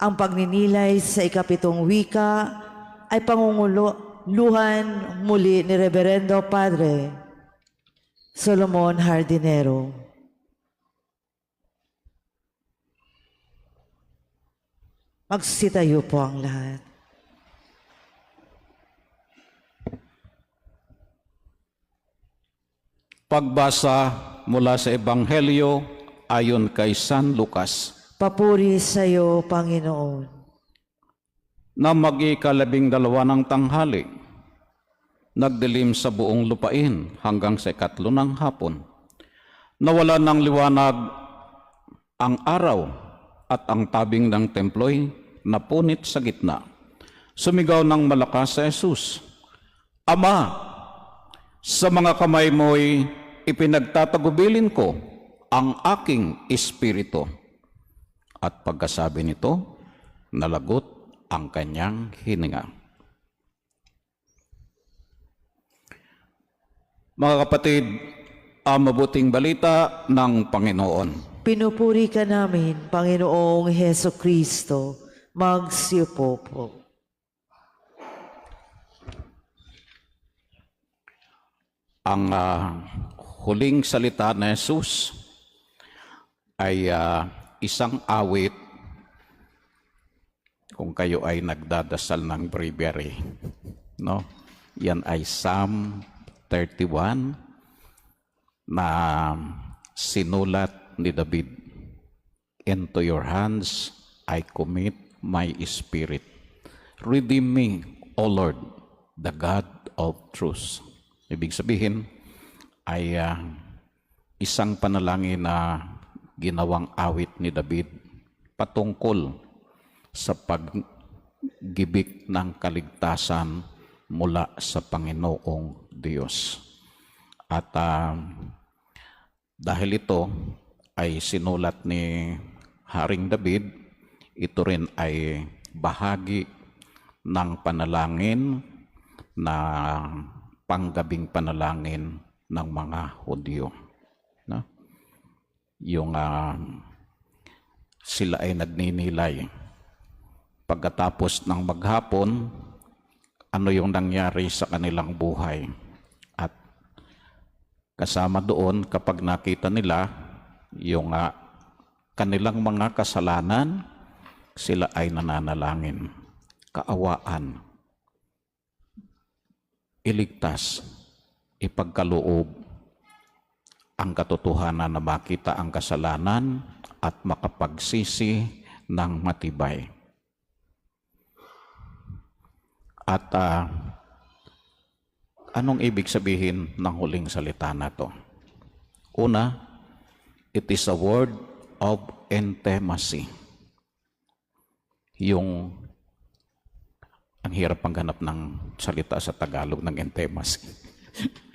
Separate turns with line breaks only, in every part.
Ang pagninilay sa ikapitong wika ay pangunguluhan muli ni Reverendo Padre Solomon Hardinero. Magsitayo po ang lahat.
Pagbasa mula sa Ebanghelyo ayon kay San Lucas
Papuri sa iyo, Panginoon.
na mag-ikalabing dalawa ng tanghali. Nagdilim sa buong lupain hanggang sa ikatlo ng hapon. Nawala ng liwanag ang araw at ang tabing ng templo'y napunit sa gitna. Sumigaw ng malakas sa Jesus, Ama, sa mga kamay mo'y ipinagtatagubilin ko ang aking espiritu. At pagkasabi nito, nalagot ang kanyang hininga. Mga kapatid, ang mabuting balita ng Panginoon.
Pinupuri ka namin, Panginoong Heso Kristo. Magsiupo po.
Ang ah, huling salita ni Jesus ay ah, isang awit kung kayo ay nagdadasal ng breviary. No? Yan ay Psalm 31 na sinulat ni David. Into your hands I commit my spirit. Redeem me, O Lord, the God of truth. Ibig sabihin ay ah, isang panalangin na ginawang awit ni David patungkol sa paggibik ng kaligtasan mula sa Panginoong Diyos. At ah, dahil ito ay sinulat ni Haring David, ito rin ay bahagi ng panalangin na panggabing panalangin ng mga Hudyo. No? Yung ah, sila ay nagninilay. Pagkatapos ng maghapon, ano yung nangyari sa kanilang buhay. At kasama doon, kapag nakita nila yung ah, kanilang mga kasalanan, sila ay nananalangin. Kaawaan. Iligtas. Ipagkaloob ang katotohanan na makita ang kasalanan at makapagsisi ng matibay. At ah, anong ibig sabihin ng huling salita na to? Una, it is a word of intimacy. Yung ang hirap ang ganap ng salita sa Tagalog ng intimacy.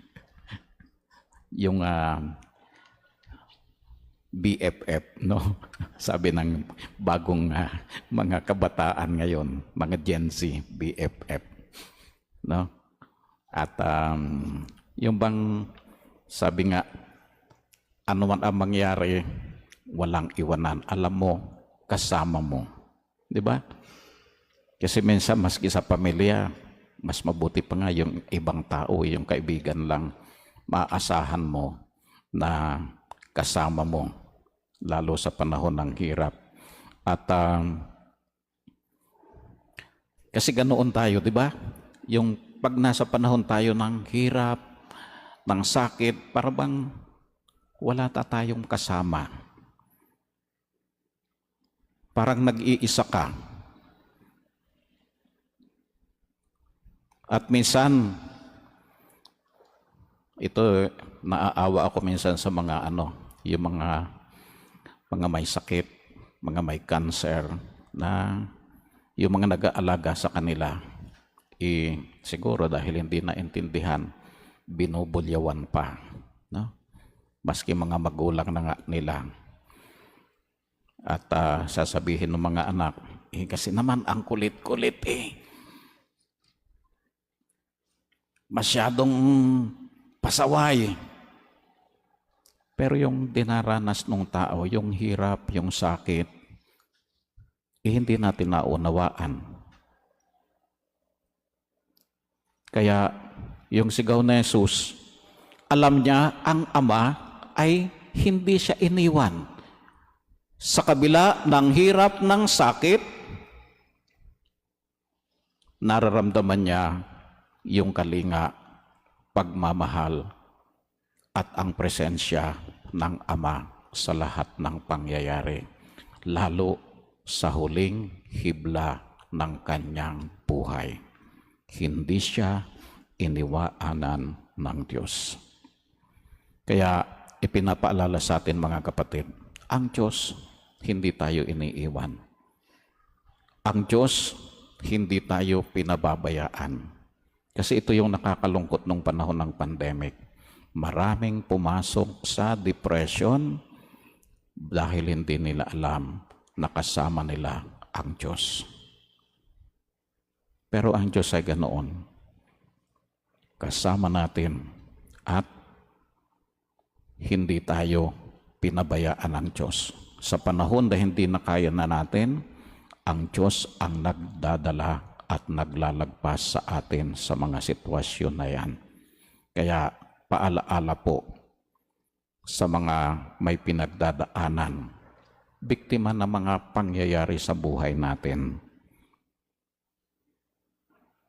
yung ah, BFF, no? Sabi ng bagong ah, mga kabataan ngayon, mga Gen Z, BFF, no? At um, yung bang sabi nga, ano man ang mangyari, walang iwanan. Alam mo, kasama mo. Di ba? Kasi minsan, maski sa pamilya, mas mabuti pa nga yung ibang tao, yung kaibigan lang, maasahan mo na kasama mo, lalo sa panahon ng hirap. At um, kasi ganoon tayo, di ba? Yung pag nasa panahon tayo ng hirap, ng sakit, para bang wala ta tayong kasama. Parang nag-iisa ka. At minsan, ito, naaawa ako minsan sa mga ano, yung mga mga may sakit, mga may cancer, na yung mga nag-aalaga sa kanila, eh, siguro dahil hindi naintindihan, binubulyawan pa. No? Maski mga magulang na nga nila. At ah, sasabihin ng mga anak, eh, kasi naman ang kulit-kulit eh. Masyadong pasaway. Pero yung dinaranas ng tao, yung hirap, yung sakit, eh, hindi natin naunawaan. Kaya yung sigaw na Jesus, alam niya ang Ama ay hindi siya iniwan. Sa kabila ng hirap ng sakit, nararamdaman niya yung kalinga, pagmamahal, at ang presensya ng Ama sa lahat ng pangyayari, lalo sa huling hibla ng kanyang buhay. Hindi siya iniwaanan ng Diyos. Kaya ipinapaalala sa atin mga kapatid, ang Diyos hindi tayo iniiwan. Ang Diyos hindi tayo pinababayaan. Kasi ito yung nakakalungkot nung panahon ng pandemic. Maraming pumasok sa depression dahil hindi nila alam na kasama nila ang Diyos. Pero ang Diyos ay ganoon. Kasama natin at hindi tayo pinabayaan ng Diyos. Sa panahon na hindi na kaya na natin, ang Diyos ang nagdadala at naglalagpas sa atin sa mga sitwasyon na yan. Kaya paalaala po sa mga may pinagdadaanan, biktima ng mga pangyayari sa buhay natin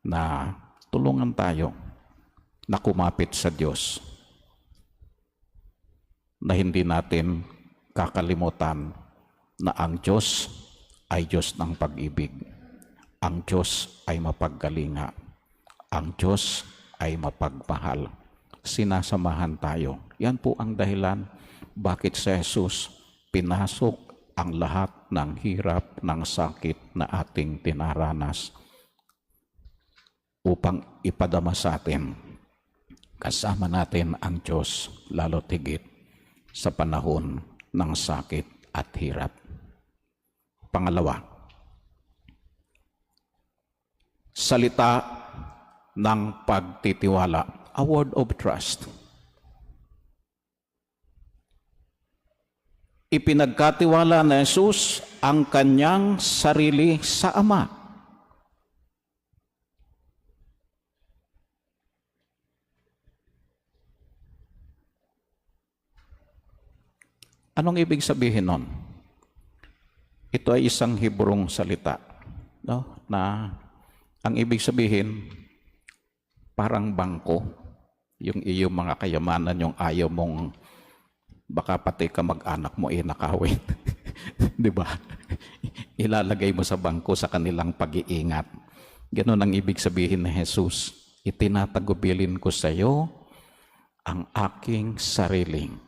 na tulungan tayo na kumapit sa Diyos na hindi natin kakalimutan na ang Diyos ay Diyos ng pag-ibig. Ang Diyos ay mapaggalinga. Ang Diyos ay mapagmahal. Sinasamahan tayo. Yan po ang dahilan bakit sa Jesus pinasok ang lahat ng hirap, ng sakit na ating tinaranas upang ipadama sa atin. Kasama natin ang Diyos lalo tigit sa panahon ng sakit at hirap. Pangalawa, salita ng pagtitiwala, a word of trust. Ipinagkatiwala na Jesus ang kanyang sarili sa Ama. Anong ibig sabihin nun? Ito ay isang Hebrong salita no? na ang ibig sabihin parang bangko yung iyong mga kayamanan yung ayaw mong baka pati ka mag-anak mo eh nakawin. Di ba? Ilalagay mo sa bangko sa kanilang pag-iingat. Ganon ang ibig sabihin ni Jesus. Itinatagubilin ko sa iyo ang aking sariling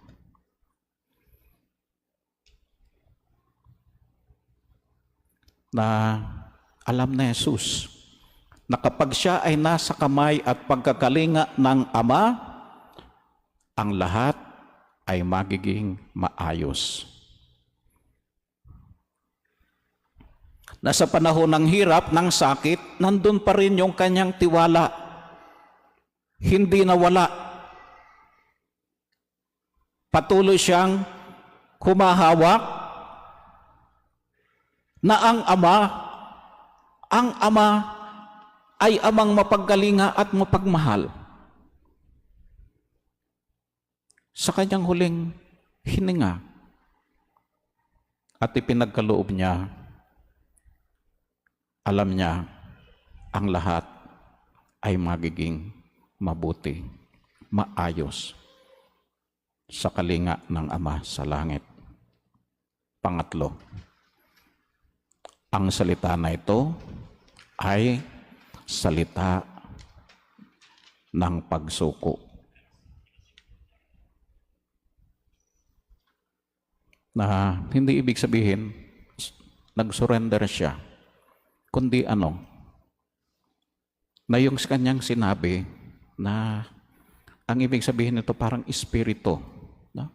na alam na Jesus na kapag siya ay nasa kamay at pagkakalinga ng Ama, ang lahat ay magiging maayos. Na sa panahon ng hirap, ng sakit, nandun pa rin yung kanyang tiwala. Hindi nawala. Patuloy siyang humahawak na ang Ama, ang Ama ay amang mapaggalinga at mapagmahal. Sa kanyang huling hininga at ipinagkaloob niya, alam niya ang lahat ay magiging mabuti, maayos sa kalinga ng Ama sa langit. Pangatlo, ang salita na ito ay salita ng pagsuko. Na hindi ibig sabihin, nag-surrender siya. Kundi ano, na yung kanyang sinabi na ang ibig sabihin nito parang espiritu. No?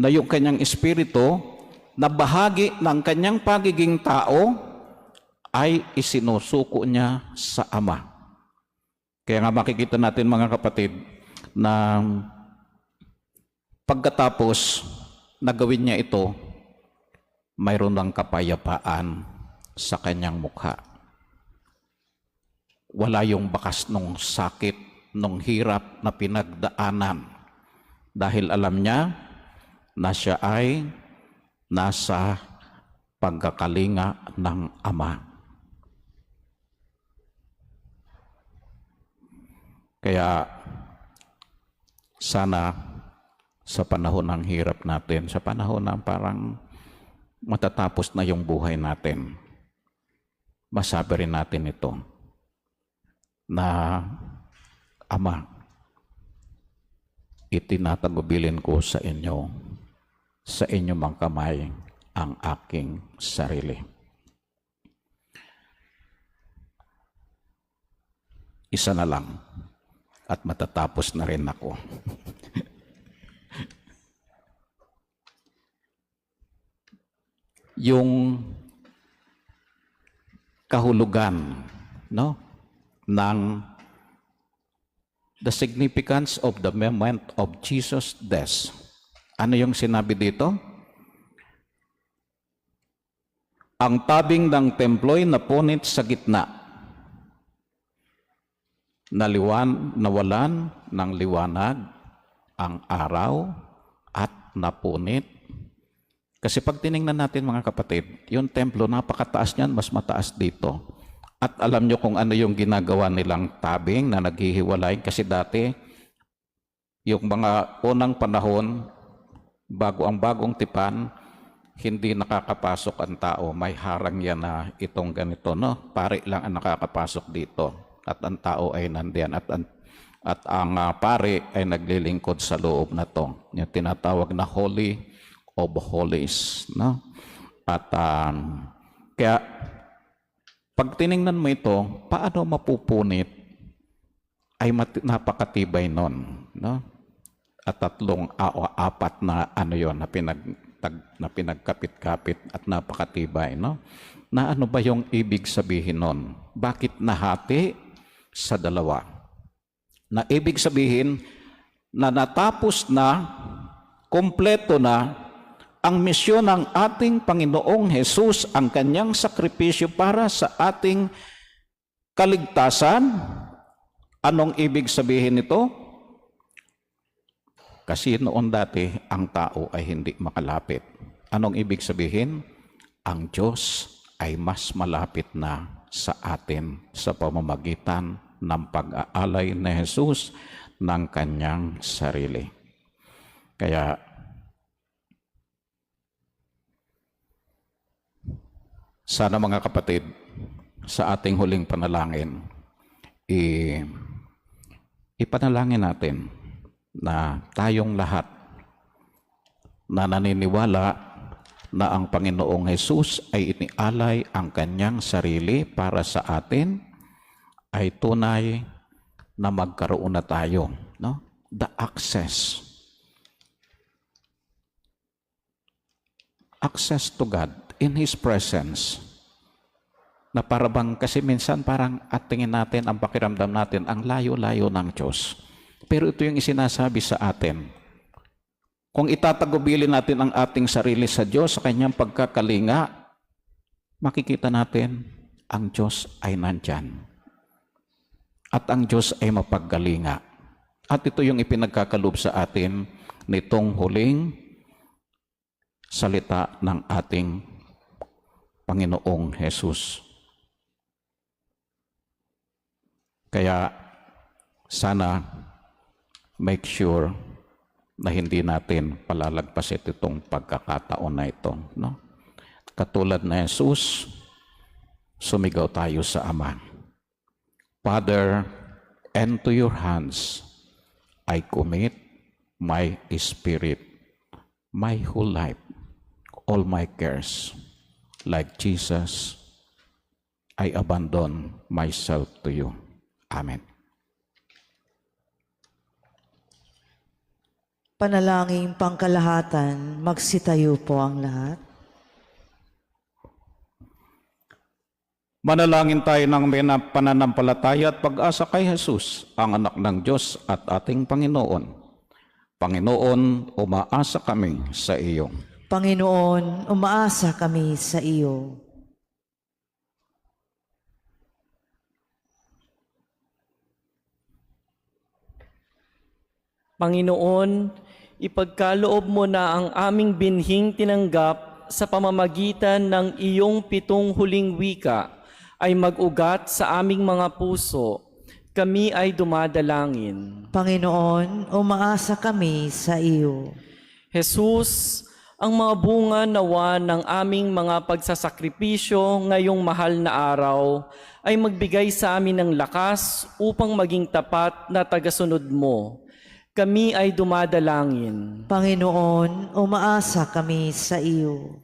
Na yung kanyang espiritu na bahagi ng kanyang pagiging tao ay isinusuko niya sa Ama. Kaya nga makikita natin mga kapatid na pagkatapos na gawin niya ito, mayroon ng kapayapaan sa kanyang mukha. Wala yung bakas nung sakit, nung hirap na pinagdaanan. Dahil alam niya na siya ay nasa pagkakalinga ng Ama. Kaya sana sa panahon ng hirap natin, sa panahon ng parang matatapos na yung buhay natin, masabi rin natin ito na Ama, itinatagubilin ko sa inyo, sa inyong mga kamay, ang aking sarili. Isa na lang at matatapos na rin ako. yung kahulugan no ng the significance of the moment of Jesus death. Ano yung sinabi dito? Ang tabing ng templo'y napunit sa gitna. Naliwan, nawalan ng liwanag ang araw at napunit kasi pag tiningnan natin mga kapatid, yung templo napakataas niyan, mas mataas dito. At alam nyo kung ano yung ginagawa nilang tabing na naghihiwalay kasi dati yung mga unang panahon bago ang bagong tipan hindi nakakapasok ang tao. May harang yan na itong ganito, no? Pare lang ang nakakapasok dito. At ang tao ay nandiyan. At ang, at ang ah, pare ay naglilingkod sa loob na to. Yung tinatawag na holy of holies. No? At um, kaya pag tiningnan mo ito, paano mapupunit ay mat- napakatibay nun. No? At tatlong ah, o apat na ano yon na pinag tag- na pinagkapit-kapit at napakatibay no na ano ba yung ibig sabihin nun bakit nahati sa dalawa na ibig sabihin na natapos na kompleto na ang misyon ng ating Panginoong Hesus ang kanyang sakripisyo para sa ating kaligtasan. Anong ibig sabihin nito? Kasi noon dati, ang tao ay hindi makalapit. Anong ibig sabihin? Ang Diyos ay mas malapit na sa atin sa pamamagitan ng pag-aalay ni Jesus ng kanyang sarili. Kaya Sana mga kapatid, sa ating huling panalangin, i ipanalangin natin na tayong lahat na naniniwala na ang Panginoong Hesus ay inialay ang kanyang sarili para sa atin ay tunay na magkaroon na tayo no the access access to God in His presence. Na parabang kasi minsan parang at tingin natin, ang pakiramdam natin, ang layo-layo ng Diyos. Pero ito yung isinasabi sa atin. Kung itatagubilin natin ang ating sarili sa Diyos, sa kanyang pagkakalinga, makikita natin ang Diyos ay nandyan. At ang Diyos ay mapaggalinga. At ito yung ipinagkakalob sa atin nitong huling salita ng ating Panginoong Jesus. Kaya sana make sure na hindi natin palalagpasin itong pagkakataon na ito. No? Katulad na Jesus, sumigaw tayo sa Ama. Father, into your hands I commit my spirit, my whole life, all my cares. Like Jesus, I abandon myself to you. Amen.
Panalangin pangkalahatan, magsitayo po ang lahat.
Manalangin tayo ng may na- pananampalataya at pag-asa kay Jesus, ang anak ng Diyos at ating Panginoon. Panginoon, umaasa kami sa iyo.
Panginoon, umaasa kami sa iyo.
Panginoon, ipagkaloob mo na ang aming binhing tinanggap sa pamamagitan ng iyong pitong huling wika ay mag-ugat sa aming mga puso. Kami ay dumadalangin.
Panginoon, umaasa kami sa iyo.
Jesus, ang mga bunga nawa ng aming mga pagsasakripisyo ngayong mahal na araw ay magbigay sa amin ng lakas upang maging tapat na tagasunod mo. Kami ay dumadalangin.
Panginoon, umaasa kami sa iyo.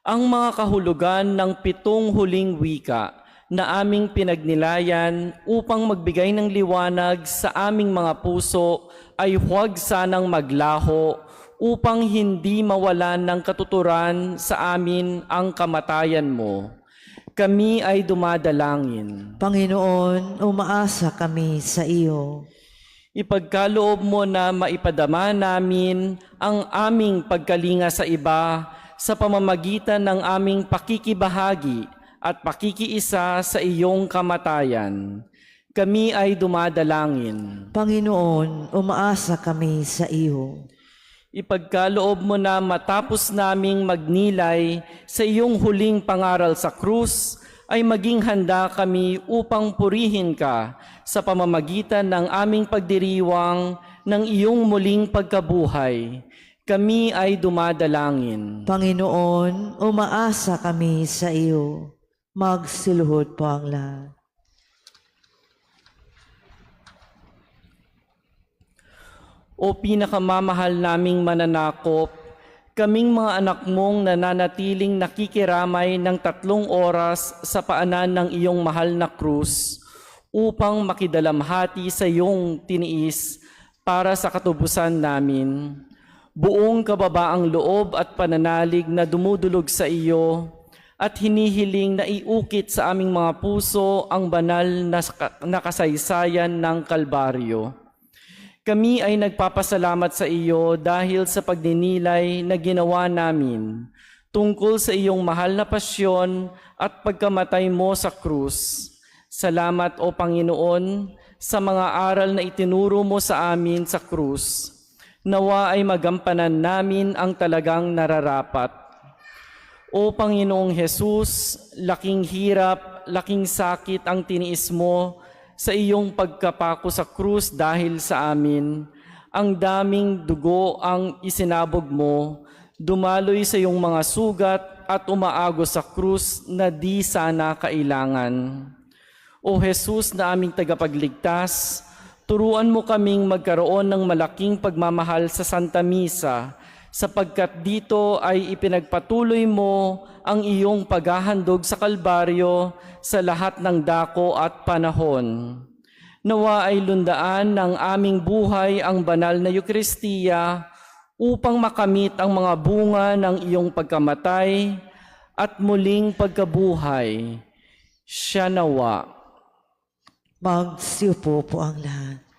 Ang mga kahulugan ng pitong huling wika na aming pinagnilayan upang magbigay ng liwanag sa aming mga puso ay huwag sanang maglaho upang hindi mawalan ng katuturan sa amin ang kamatayan mo. Kami ay dumadalangin.
Panginoon, umaasa kami sa iyo.
Ipagkaloob mo na maipadama namin ang aming pagkalinga sa iba sa pamamagitan ng aming pakikibahagi at pakikiisa sa iyong kamatayan. Kami ay dumadalangin.
Panginoon, umaasa kami sa iyo.
Ipagkaloob mo na matapos naming magnilay sa iyong huling pangaral sa krus, ay maging handa kami upang purihin ka sa pamamagitan ng aming pagdiriwang ng iyong muling pagkabuhay. Kami ay dumadalangin.
Panginoon, umaasa kami sa iyo. Magsiluhod po ang lahat.
O pinakamamahal naming mananakop, kaming mga anak mong nananatiling nakikiramay ng tatlong oras sa paanan ng iyong mahal na krus upang makidalamhati sa iyong tiniis para sa katubusan namin. Buong kababaang loob at pananalig na dumudulog sa iyo at hinihiling na iukit sa aming mga puso ang banal na kasaysayan ng Kalbaryo. Kami ay nagpapasalamat sa iyo dahil sa pagninilay na ginawa namin tungkol sa iyong mahal na pasyon at pagkamatay mo sa krus. Salamat o Panginoon sa mga aral na itinuro mo sa amin sa krus. Nawa ay magampanan namin ang talagang nararapat. O Panginoong Hesus, laking hirap, laking sakit ang tiniis mo sa iyong pagkapako sa krus dahil sa amin. Ang daming dugo ang isinabog mo, dumaloy sa iyong mga sugat at umaagos sa krus na di sana kailangan. O Jesus na aming tagapagligtas, turuan mo kaming magkaroon ng malaking pagmamahal sa Santa Misa, sapagkat dito ay ipinagpatuloy mo ang iyong paghahandog sa Kalbaryo sa lahat ng dako at panahon. Nawa ay lundaan ng aming buhay ang banal na Eukaristiya upang makamit ang mga bunga ng iyong pagkamatay at muling pagkabuhay. Siya nawa.
Magsiupo po ang lahat.